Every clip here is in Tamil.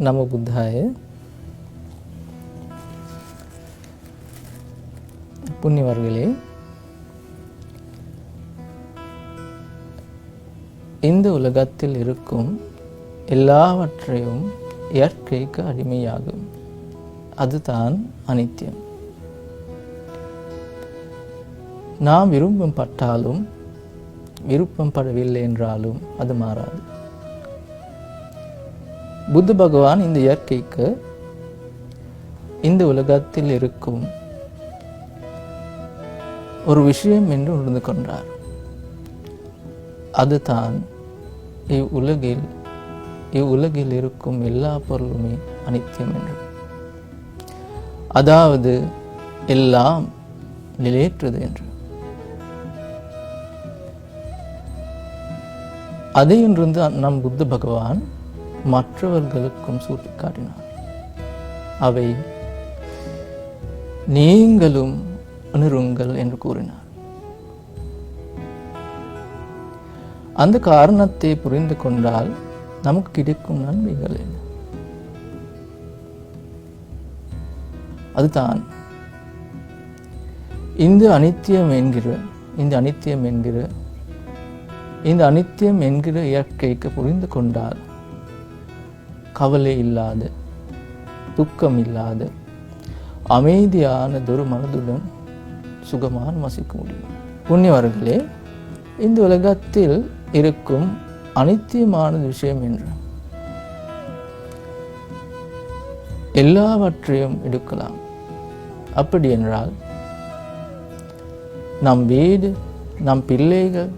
නම බුද්ධාය புண்ணியவர்களே இந்த உலகத்தில் இருக்கும் எல்லாவற்றையும் இயற்கைக்கு அடிமையாகும் அதுதான் அனித்தியம் நாம் விரும்பம் பட்டாலும் விருப்பம் படவில்லை என்றாலும் அது மாறாது புத்த பகவான் இந்த இயற்கைக்கு இந்த உலகத்தில் இருக்கும் ஒரு விஷயம் என்று உணர்ந்து கொண்டார். அதுதான் இவ்வுலகில் இவ்வுலகில் இருக்கும் எல்லா பொருளுமே அனித்தியம் என்று. அதாவது எல்லாம் நிலையற்றது என்று. அதையிலிருந்து நம் புத்த பகவான் மற்றவர்களுக்கும் சுட்டிக்காட்டினார். அவை நீங்களும் உணருங்கள் என்று கூறினார். அந்த காரணத்தை புரிந்து கொண்டால் நமக்கு கிடைக்கும் நன்மைகள் என்ன? அதுதான் இந்த அனித்தியம் என்கிற இந்த அனித்தியம் என்கிற இந்த அனித்தியம் என்கிற இயற்கைக்கு புரிந்து கொண்டால் கவலை இல்லாத துக்கம் இல்லாத அமைதியானதொரு மனதுடன் சுகமாக வசிக்க முடியும். புண்ணியவர்களே இந்த உலகத்தில் இருக்கும் அனித்தியமான விஷயம் என்று எல்லாவற்றையும் எடுக்கலாம். அப்படி என்றால் நம் வீடு நம் பிள்ளைகள்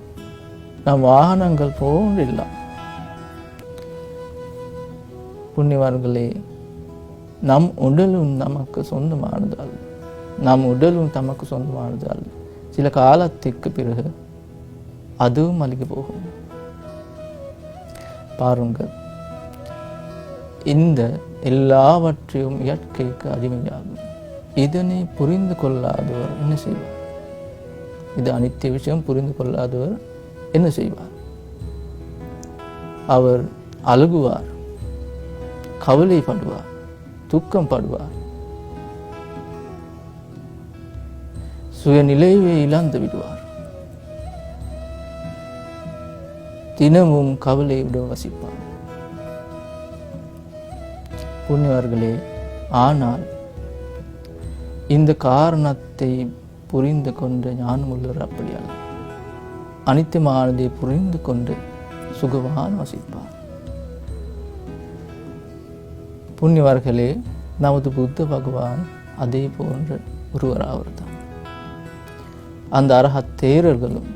நம் வாகனங்கள் போன்றில்லாம் புண்ணியவர்களே நம் உடலும் நமக்கு சொந்தமானது அல்ல நம் உடலும் தமக்கு சொந்தமானது அல்ல சில காலத்திற்கு பிறகு அதுவும் அழுகி போகும். பாருங்கள் இந்த எல்லாவற்றையும் இயற்கைக்கு அடிமையாகும். இதனை புரிந்து கொள்ளாதவர் என்ன செய்வார்? இது அனைத்து விஷயம் புரிந்து கொள்ளாதவர் என்ன செய்வார்? அவர் அழுகுவார். கவலைப்படுவார் துக்கம் படுவார் சுயநிலைவை இழந்து விடுவார். தினமும் கவலையுடன் வசிப்பார். புண்ணியவர்களே ஆனால் இந்த காரணத்தை புரிந்து கொண்ட ஞானமுள்ளவர் அப்படி அல்ல அனித்தியமானதை புரிந்து கொண்டு சுகமான வசிப்பார். புண்ணியவர்களே நமது புத்த பகவான் அதே போன்ற ஒருவராவர் தான் அந்த அரகத் தேரர்களும்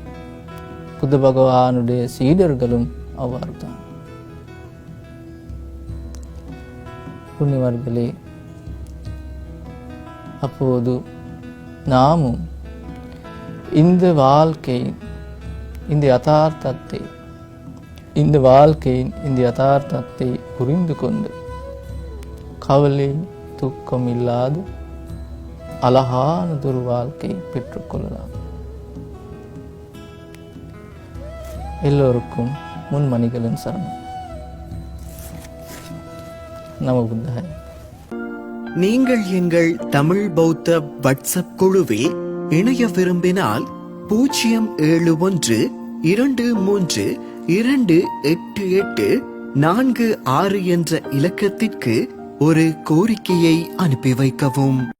புத்த பகவானுடைய சீடர்களும் அவ்வாறு தான் புண்ணியவர்களே அப்போது நாமும் இந்த வாழ்க்கையின் இந்த யதார்த்தத்தை இந்த வாழ்க்கையின் இந்த யதார்த்தத்தை புரிந்து கொண்டு கவலை தூக்கம் இல்லாத அழகானதொரு வாழ்க்கை பெற்றுக்கொள்ளலாம். எல்லோருக்கும் முன்மணிகளின் சரணம். நம நீங்கள் எங்கள் தமிழ் பௌத்த வாட்ஸ்அப் குழுவில் இணைய விரும்பினால் பூஜ்ஜியம் ஏழு ஒன்று இரண்டு மூன்று இரண்டு எட்டு எட்டு நான்கு ஆறு என்ற இலக்கத்திற்கு ஒரு கோரிக்கையை அனுப்பி வைக்கவும்.